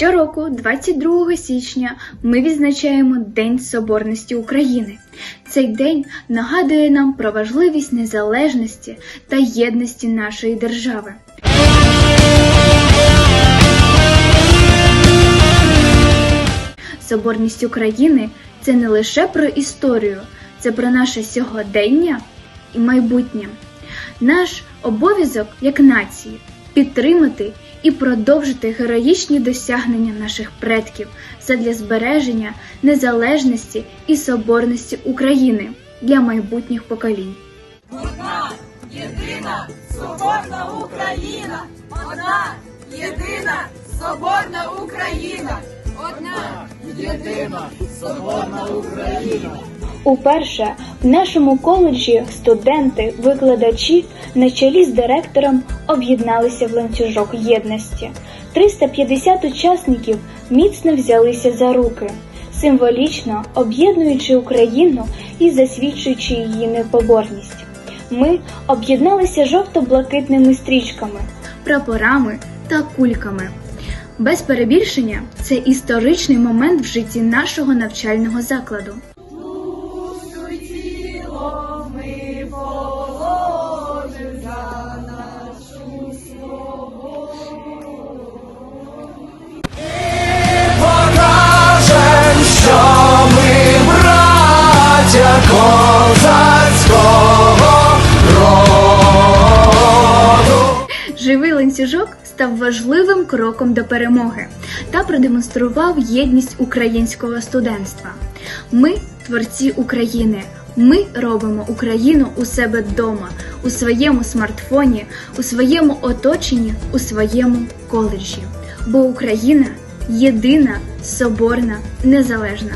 Щороку, 22 січня, ми відзначаємо День Соборності України. Цей день нагадує нам про важливість незалежності та єдності нашої держави. Соборність України це не лише про історію, це про наше сьогодення і майбутнє. Наш обов'язок як нації підтримати і продовжити героїчні досягнення наших предків задля збереження незалежності і соборності України для майбутніх поколінь. Одна єдина соборна Україна. Одна єдина соборна Україна. Одна єдина соборна Україна. Уперше в нашому коледжі студенти, викладачі на чолі з директором об'єдналися в ланцюжок єдності. 350 учасників міцно взялися за руки, символічно об'єднуючи Україну і засвідчуючи її непоборність. Ми об'єдналися жовто-блакитними стрічками, прапорами та кульками. Без перебільшення це історичний момент в житті нашого навчального закладу. Живий ланцюжок став важливим кроком до перемоги та продемонстрував єдність українського студентства. Ми творці України. Ми робимо Україну у себе вдома, у своєму смартфоні, у своєму оточенні, у своєму коледжі. Бо Україна єдина, соборна, незалежна.